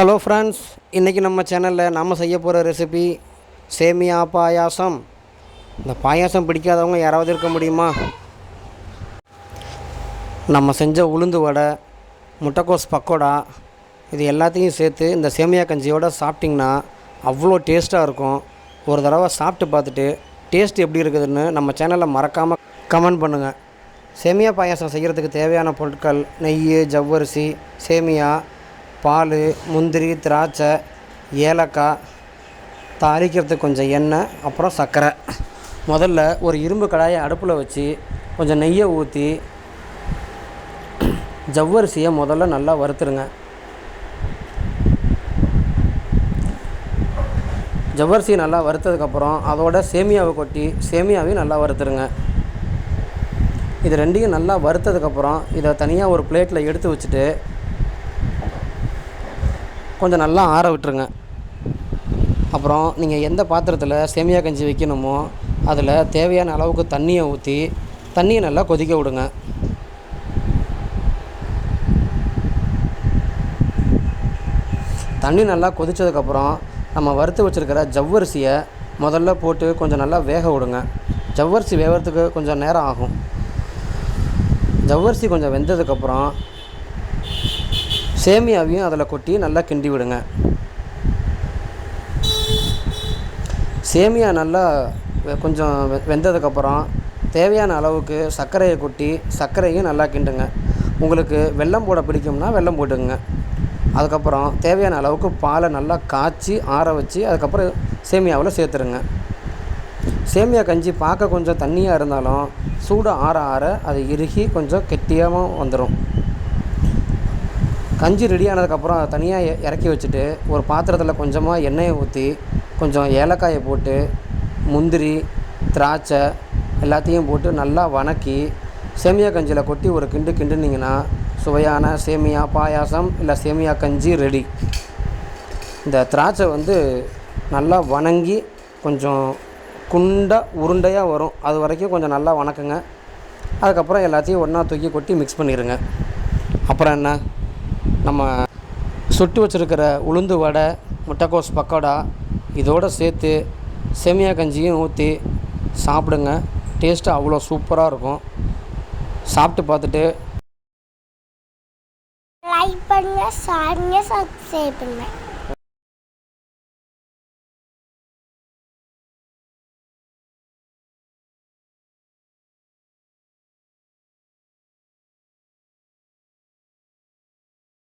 Hello friends இன்றைக்கி நம்ம சேனலில் நம்ம செய்ய போகிற ரெசிபி சேமியா பாயாசம். இந்த பாயாசம் பிடிக்காதவங்க யாராவது இருக்க முடியுமா? நம்ம செஞ்ச உளுந்து வடை முட்டைக்கோஸ் பக்கோடா இது எல்லாத்தையும் சேர்த்து இந்த சேமியா கஞ்சியோட சாப்பிட்டிங்கன்னா அவ்வளோ டேஸ்ட்டாக இருக்கும். ஒரு தடவை சாப்பிட்டு பார்த்துட்டு டேஸ்ட் எப்படி இருக்குதுன்னு நம்ம சேனலில் மறக்காமல் கமெண்ட் பண்ணுங்கள் சேமியா பாயாசம் செய்கிறதுக்கு தேவையான பொருட்கள் நெய் ஜவ்வரிசி சேமியா பால் முந்திரி திராட்சை ஏலக்காய் தாளிக்கிறதுக்கு கொஞ்சம் எண்ணெய் அப்புறம் சர்க்கரை. முதல்ல ஒரு இரும்பு கடாயை அடுப்பில் வச்சு கொஞ்சம் நெய்யை ஊற்றி ஜவ்வரிசியை முதல்ல நல்லா வறுத்துருங்க. ஜவ்வரிசி நல்லா வறுத்ததுக்கப்புறம் அதோட சேமியாவை கொட்டி சேமியாவையும் நல்லா வறுத்துருங்க. இது ரெண்டையும் நல்லா வறுத்ததுக்கப்புறம் இதை தனியாக ஒரு பிளேட்டில் எடுத்து வச்சுட்டு கொஞ்சம் நல்லா ஆற விட்டுருங்க. அப்புறம் நீங்கள் எந்த பாத்திரத்தில் சேமியா கஞ்சி வைக்கணுமோ அதில் தேவையான அளவுக்கு தண்ணியை ஊற்றி தண்ணியை நல்லா கொதிக்க விடுங்க. தண்ணி நல்லா கொதித்ததுக்கப்புறம் நம்ம வறுத்து வச்சுருக்கிற ஜவ்வரிசியை முதல்ல போட்டு கொஞ்சம் நல்லா வேக விடுங்க. ஜவ்வரிசி வேகிறதுக்கு கொஞ்சம் நேரம் ஆகும். ஜவ்வரிசி கொஞ்சம் வெந்ததுக்கப்புறம் சேமியாவையும் அதில் கொட்டி நல்லா கிண்டி விடுங்க. சேமியா நல்லா கொஞ்சம் வெ- வெந்ததுக்கப்புறம் தேவையான அளவுக்கு சர்க்கரையை கொட்டி சர்க்கரையும் நல்லா கிண்டுங்க. உங்களுக்கு வெல்லம் போட பிடிக்கும்னா வெல்லம் போட்டுங்க அதுக்கப்புறம் தேவையான அளவுக்கு பாலை நல்லா காய்ச்சி ஆற வச்சு அதுக்கப்புறம் சேமியாவில் சேர்த்துருங்க. சேமியா கஞ்சி பார்க்க கொஞ்சம் தண்ணியாக இருந்தாலும் சூடு ஆற ஆற அது இறுகி கொஞ்சம் கெட்டியாகவும் வந்துடும் கஞ்சி ரெடி ஆனதுக்கப்புறம் தனியாக இறக்கி வச்சுட்டு ஒரு பாத்திரத்தில் கொஞ்சமாக எண்ணெயை ஊற்றி கொஞ்சம் ஏலக்காயை போட்டு முந்திரி திராட்சை எல்லாத்தையும் போட்டு நல்லா வணக்கி சேமியா கஞ்சியில் கொட்டி ஒரு கிண்டு கிண்டுனீங்கன்னா சுவையான சேமியா பாயாசம் இல்லை சேமியா கஞ்சி ரெடி இந்த திராட்சை வந்து நல்லா வணங்கி கொஞ்சம் குண்டாக உருண்டையாக வரும். அது வரைக்கும் கொஞ்சம் நல்லா வணக்குங்க. அதுக்கப்புறம் எல்லாத்தையும் ஒன்றா தூக்கி கொட்டி மிக்ஸ் பண்ணிடுங்க அப்புறம் என்ன? நம்ம சுட்டு வச்சுருக்கிற உளுந்து வடை முட்டைக்கோஸ் பக்கோடா இதோடு சேர்த்து சேமியா கஞ்சியும் ஊற்றி சாப்பிடுங்க. டேஸ்ட்டு அவ்வளோ சூப்பராக இருக்கும். சாப்பிட்டு பார்த்துட்டு லைக் பண்ணுங்கள் ஷேர் பண்ணுங்கள் சப்ஸ்கிரைப்